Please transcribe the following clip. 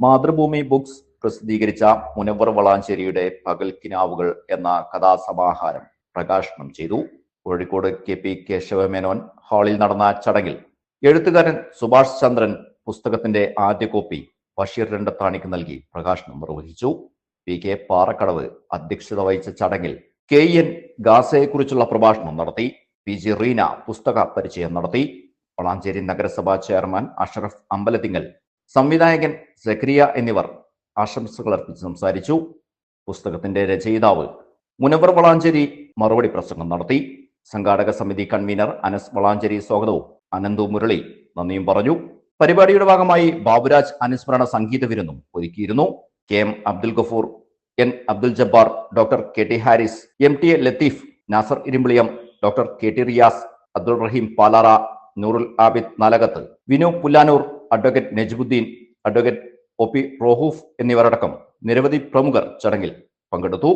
Mathrubhumi books പ്രസിദ്ധീകരിച്ച മുനവർ വളാഞ്ചേരിയുടെ പകൽ കിനാവുകൾ എന്ന കഥാസമാഹാരം പ്രകാശനം ചെയ്തു. കോഴിക്കോട് കെ പി കേശവമേനോൻ ഹാളിൽ നടന്ന ചടങ്ങിൽ എഴുത്തുകാരൻ സുഭാഷ് ചന്ദ്രൻ പുസ്തകത്തിന്റെ ആദ്യ കോപ്പി ബഷീർ രണ്ടത്താണിക്ക് നൽകി പ്രകാശനം നിർവഹിച്ചു. പി കെ പാറക്കടവ് അധ്യക്ഷത വഹിച്ച ചടങ്ങിൽ കെ എൻ ഗാസയെക്കുറിച്ചുള്ള പ്രഭാഷണം നടത്തി. പി ജി റീന പുസ്തക പരിചയം നടത്തി. വളാഞ്ചേരി നഗരസഭാ ചെയർമാൻ അഷറഫ് അമ്പലത്തിങ്ങൽ സംവിധായകൻ സക്രിയ എന്നിവർ ആശംസകൾ അർപ്പിച്ച് സംസാരിച്ചു. പുസ്തകത്തിന്റെ രചയിതാവ് മുനവർ വളാഞ്ചേരി മറുപടി പ്രസംഗം നടത്തി. സംഘാടക സമിതി കൺവീനർ അനസ് വളാഞ്ചേരി സ്വാഗതവും അനന്തു മുരളി നന്ദിയും പറഞ്ഞു. പരിപാടിയുടെ ഭാഗമായി ബാബുരാജ് അനുസ്മരണ സംഗീത വിരുന്നും ഒരുക്കിയിരുന്നു. K M Abdul Gafoor N Abdul Jabbar doctor K T Haris M T A Latheef Nasar Irumbiliyam doctor K T Riyas Abdul Rahim Palara Noorul Abid Nalakath Vinu Pullanur advocate Najbuddeen advocate O P Rohoof എന്നിവരടക്കം നിരവധി പ്രമുഖർ ചടങ്ങിൽ പങ്കെടുത്തു.